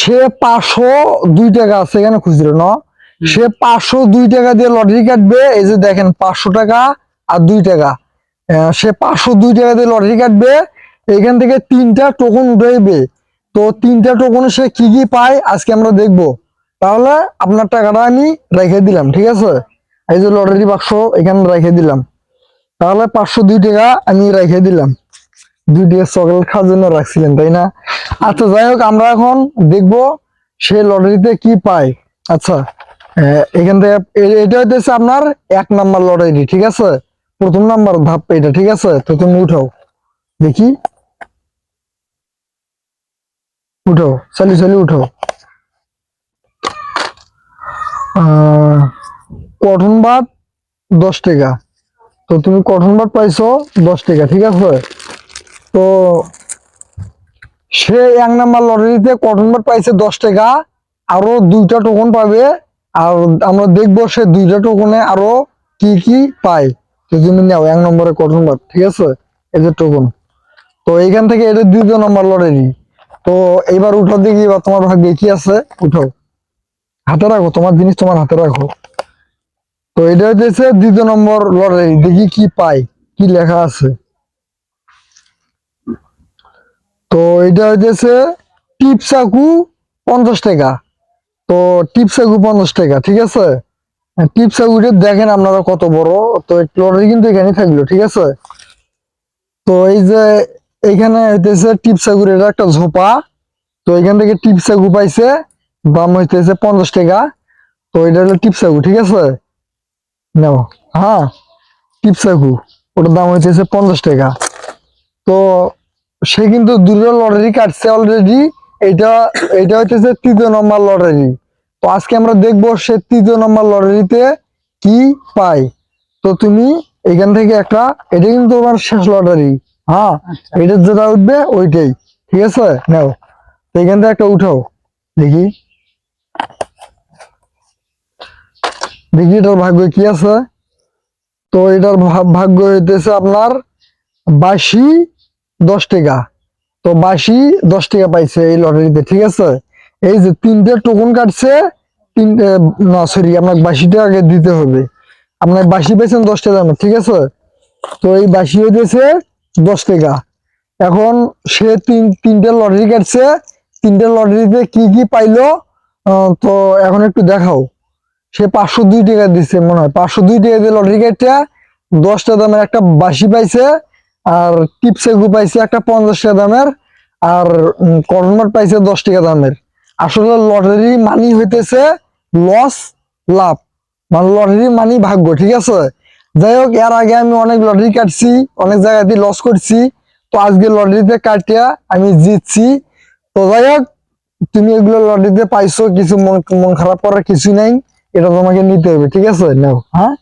সে পাঁচশো দুই টাকা আছে এখানে খুচরো ন? সে পাঁচশো দুই টাকা দিয়ে লটারি কাটবে এই যে দেখেন পাঁচশো টাকা আর দুই টাকা। সে পাঁচশো দুই টাকা দিয়ে লটারি কাটবে এখান থেকে তিনটা টোকন উঠাইবে। তো তিনটা টোকনে সে কি কি পায় আজকে আমরা দেখব। তাহলে আপনার টাকাটা আমি রেখে দিলাম ঠিক আছে? এই যে লটারি বাক্স এখানে রেখে দিলাম। তাহলে পাঁচশো দুই টাকা আমি রেখে দিলাম। দুই টাকা চকলেট খাওয়ার জন্য রাখছিলেন, তাই না? আচ্ছা যাই হোক, আমরা এখন দেখব সে লটারিতে কি পায়। আচ্ছা এখান থেকে এটা হইতেছে আপনার এক নাম্বার লটারি, ঠিক আছে? প্রথম নাম্বার ধাপ এটা, ঠিক আছে? তো তুমি উঠাও, দেখি। উঠো চালি চালি কটন বাট দশ টাকা। তো তুমি কটন বাট পাইছো দশ টাকা, ঠিক আছে? তো সে এক নাম্বার লটারিতে কটন বাট পাইছে দশ টাকা, আরও দুইটা টোকন পাবে। আর আমরা দেখব সে দুইটা টোকনে আরও কি কি পায়। তো তুমি নাও এক নম্বরে কটন বাট ঠিক আছে? এদের টোকন তো এইখান থেকে এটা দ্বিতীয় নম্বর লটারি। তো এবার উঠো দেখি বা তোমার ভাগ্যে কি আছে? উঠো হাতে রাখো, তোমার জিনিস তোমার হাতে রাখো। তো এটা হচ্ছে দ্বিতীয় নম্বর লটারি। দেখি কি পাই কি লেখা আছে। তো এটা হইতেছে টিপ চাকু পঞ্চাশ টাকা। তো টিপ চাকু পঞ্চাশ টাকা, ঠিক আছে? টিপ দেখেন আপনারা কত বড়। তো লটারি কিন্তু এখানে থাকল, ঠিক আছে? তো এই যে এইখানে হইতেছে টিপ এটা একটা ঝোপা। তো এখান থেকে টিপ পাইছে, দাম হইতেছে পঞ্চাশ টাকা। তো এটা হলো টিপ ঠিক আছে? নাও হ্যাঁ টিপ ওটার দাম হইতেছে পঞ্চাশ টাকা। তো সে কিন্তু দুটো লটারি কাটছে অলরেডি এটা এটা হইতেছে তৃতীয় নম্বর লটারি তো আজকে আমরা দেখব সে তৃতীয় নম্বর লটারিতে কি পাই তো তুমি এখান থেকে একটা এটা কিন্তু তোমার শেষ লটারি হ্যাঁ এটা যেটা উঠবে ওইটাই। ঠিক আছে? নাও। তো এখান থেকে একটা উঠাও। দেখি। দেখি এটার ভাগ্য কি আছে। তো এটার ভাগ্য হইতেছে আপনার বাসি দশ টাকা। তো বাসি দশ টাকা পাইছে এই লটারিতে, ঠিক আছে? এই যে তিনটে টোকন কাটছে তিনটে না সরি আপনার বাসিটা আগে দিতে হবে। আপনার বাসি পেয়েছেন দশ টাকা দামে ঠিক আছে? তো এই বাসি হইতেছে দশ টাকা। এখন সে তিন, তিনটে লটারি কাটছে, তিনটে লটারিতে কি কি পাইলো? তো এখন একটু দেখাও। সে পাঁচশো দুই টাকা দিচ্ছে মনে হয়। পাঁচশো দুই টাকা দিয়ে লটারি কাটটা দশটা দামের একটা বাসি পাইছে আর টিপসেগু পাইছে একটা পঞ্চাশ টাকা দামের, আর কর্নমার পাইছে দশ টাকা দামের। আসলে লটারি মানি হইতেছে লস লাভ। মানে লটারি মানি ভাগ্য, ঠিক আছে? যাই হোক, এর আগে আমি অনেক লটারি কাটছি, অনেক জায়গাতে লস করছি। তো আজকে লটারিতে কাটিয়া আমি জিতছি। তো যাই হোক, তুমি এগুলো লটারিতে পাইছো, কিছু মন মন খারাপ করার কিছু নাই। এটা তোমাকে নিতে হবে, ঠিক আছে? নাও। হ্যাঁ?